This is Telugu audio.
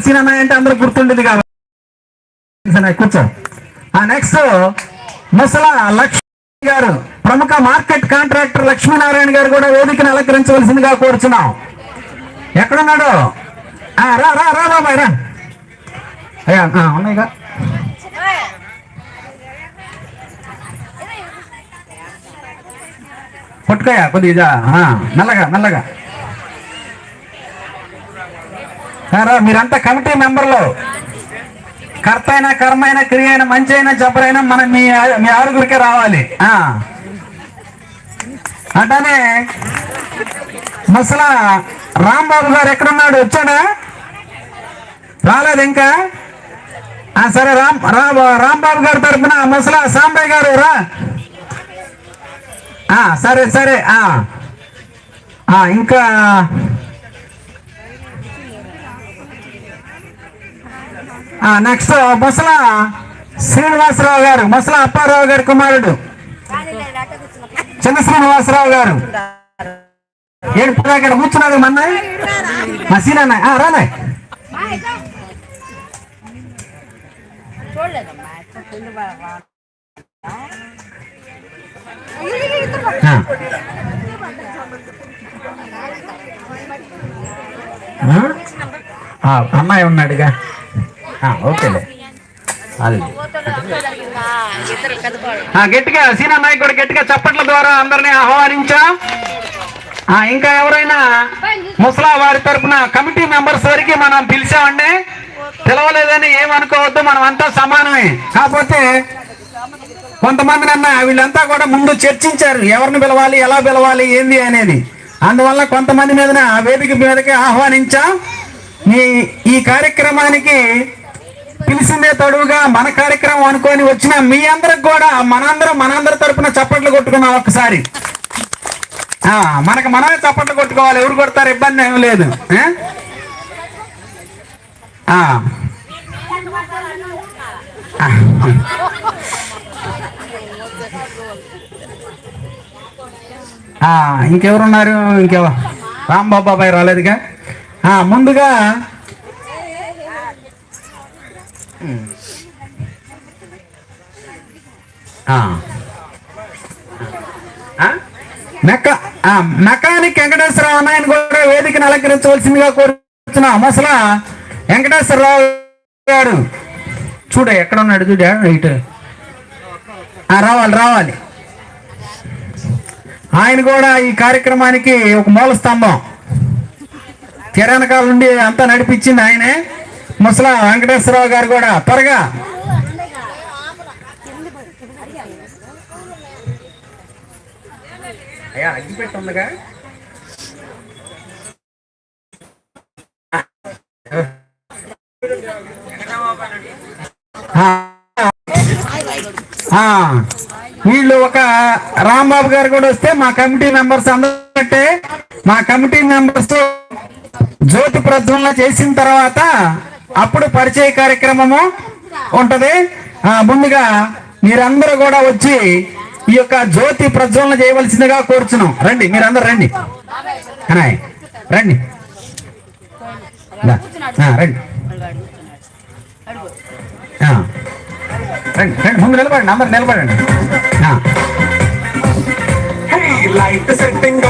సీనన్న అంటే అందరూ గుర్తుండేది కాబట్టి కూర్చో. ఆ నెక్స్ట్ ముసలా లక్ష్మి గారు ప్రముఖ మార్కెట్ కాంట్రాక్టర్ లక్ష్మీనారాయణ గారు కూడా వేదికను అలంకరించవలసిందిగా కోరుచున్నాం. ఎక్కడున్నాడు? ఆ, రా రా రా బాబాయ్ రా. అయ్యా ఉన్నాయిగా? పట్టుకోయా కొద్దిగా ఆ, మెల్లగా మెల్లగా ఆ, మీరంతా కమిటీ మెంబర్లు. కర్త అయినా కర్మ అయినా క్రియ అయినా మంచి అయినా జబ్బరైనా మనం మీ మీ ఆరుగురికే రావాలి. ఆ. అట్లానే మసలా రాంబాబు గారు ఎక్కడున్నాడు? వచ్చాడా? రాలేదు ఇంకా? ఆ, సరే రామ్ రా రాంబాబు గారి తరఫున ముసలా సాంబయ్య గారు రా. ఆ, సరే సరే ఆ, ఇంకా నెక్స్ట్ ముసల శ్రీనివాసరావు గారు ముసల అప్పారావు గారి కుమారుడు. చిన్న శ్రీనివాసరావు గారు. ఏడు ఇక్కడ కూర్చున్నది మొన్న మా సీనన్న రానాయ్ ఆ. అమ్మాయి ఉన్నాడుగా. Ah, ఓకేలే ah, గట్టిగా సీనా నాయక్ కూడా గట్టిగా చప్పట్ల ద్వారా అందరినీ ఆహ్వానించా. ఇంకా ఎవరైనా ముసలా వారి తరపున కమిటీ మెంబర్స్ వరకు మనం పిలిచామండి పిలవలేదని ఏమనుకోవద్దు మనం అంతా సమానమే. కాకపోతే కొంతమంది నన్న వీళ్ళంతా కూడా ముందు చర్చించారు ఎవరిని పిలవాలి ఎలా పిలవాలి ఏంది అనేది. అందువల్ల కొంతమంది మీద వేదిక మీదకి ఆహ్వానించా. ఈ ఈ కార్యక్రమానికి పిలిచిందే తడువుగా మన కార్యక్రమం అనుకొని వచ్చిన మీ అందరికి కూడా మనందరం మనందరి తరపున చప్పట్లు కొట్టుకున్నాం ఒక్కసారి. మనకు మనమే చప్పట్లు కొట్టుకోవాలి. ఎవరు కొడతారు? ఇబ్బంది ఏం లేదు. ఆ. ఇంకెవరున్నారు? ఇంకెవ రాంబాబు బాబాయ్ రాలేదుగా? ముందుగా మెక్క మెకానిక్ వెంకటేశ్వరరావు అన్నాయని కూడా వేదికను అలంకరించవలసిందిగా కోరుతున్నా. అసలు వెంకటేశ్వరరావు గారు చూడ ఎక్కడ ఉన్నాడు చూడ రైట్ ఆ, రావాలి రావాలి. ఆయన కూడా ఈ కార్యక్రమానికి ఒక మూల స్తంభం. కిరణకాల నుండి అంతా నడిపించింది ఆయనే. ముసలా వెంకటేశ్వరరావు గారు కూడా త్వరగా అయ్యా అగ్గిపెట్టి ఉందిగా ఆ. ఆ. వీళ్ళు ఒక రాంబాబు గారు కూడా వస్తే మా కమిటీ మెంబర్స్ అందరంటే మా కమిటీ మెంబర్స్ జ్యోతి ప్రజ్వలన చేసిన తర్వాత అప్పుడు పరిచయ కార్యక్రమము ఉంటది. ఆ, ముందుగా మీరందరూ కూడా వచ్చి ఈ యొక్క జ్యోతి ప్రజ్వలన చేయవలసిందిగా కోరుచున్నాం. రండి మీరందరూ రండి. రండి. రండి. రండి రండి ముందు నిలబడండి అందరు నిలబడండి. Light setting